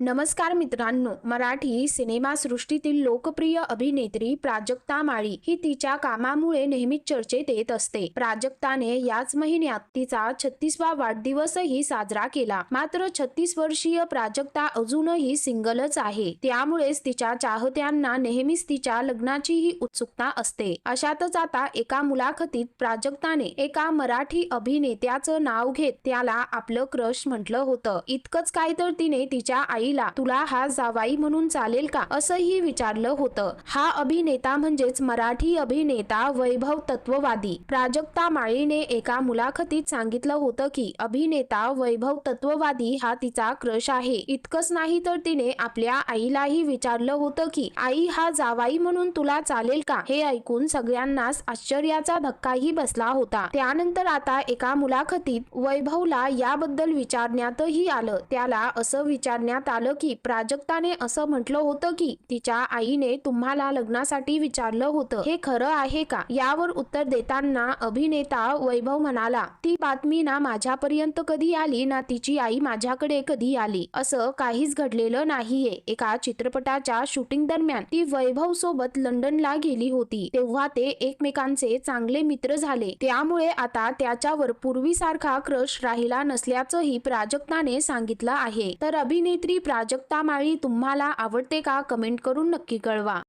नमस्कार मित्रांनो मराठी सिनेमासृष्टीतील लोकप्रिय अभिनेत्री प्राजक्ता माळी ही तिच्या कामामुळे नेहमीच चर्चेत येत असते. प्राजक्ताने याच महिन्यात तिचा छत्तीसवा वाढदिवसही साजरा केला. मात्र छत्तीस वर्षीय प्राजक्ता अजूनही सिंगलच आहे. त्यामुळेच तिच्या चाहत्यांना नेहमीच तिच्या लग्नाचीही उत्सुकता असते. अशातच आता एका मुलाखतीत प्राजक्ताने एका मराठी अभिनेत्याचं नाव घेत त्याला आपलं क्रश म्हटलं होतं. इतकंच काय तर तिने तिच्या आईला तुला हा जावाई म्हणून चालेल का? असंही विचारलं होतं. हा अभिनेता म्हणजेच मराठी अभिनेता वैभव तत्ववादी. प्राजक्ता माळीने एका मुलाखतीत सांगितलं होतं की अभिनेता वैभव तत्ववादी हा तिचा क्रश आहे. इतकंच नाही तर तिने आपल्या आईलाही विचारलं होतं की आई हा जावाई म्हणून तुला चालेल का? हे ऐकून सगळ्यांनाच आश्चर्याचा धक्काही बसला होता. त्यानंतर आता एका मुलाखतीत वैभवला याबद्दल विचारण्यातही आलं. त्याला असं विचारण्यात आलं की प्राजक्ताने असं म्हटलं होतं की तिच्या आईने तुम्हाला लग्नासाठी विचारलं होतं. हे खरं आहे का? यावर उत्तर देताना अभिनेता वैभव म्हणाला ती बातमी ना माझ्यापर्यंत कधी आली ना तिची आई माझ्याकडे कधी आली? असं काहीच घडलेलं नाहीये. एका चित्रपटाच्या शूटिंग दरम्यान ती वैभव सोबत लंडनला गेली होती. तेव्हा ते एकमेकांचे चांगले मित्र झाले. त्यामुळे आता त्याच्यावर पूर्वीसारखा क्रश राहिला नसल्याचंही प्राजक्ताने सांगितलं आहे. तर अभिनेत्री प्राजक्ता माळी तुम्हाला आवडते का? कमेंट करून नक्की कळवा.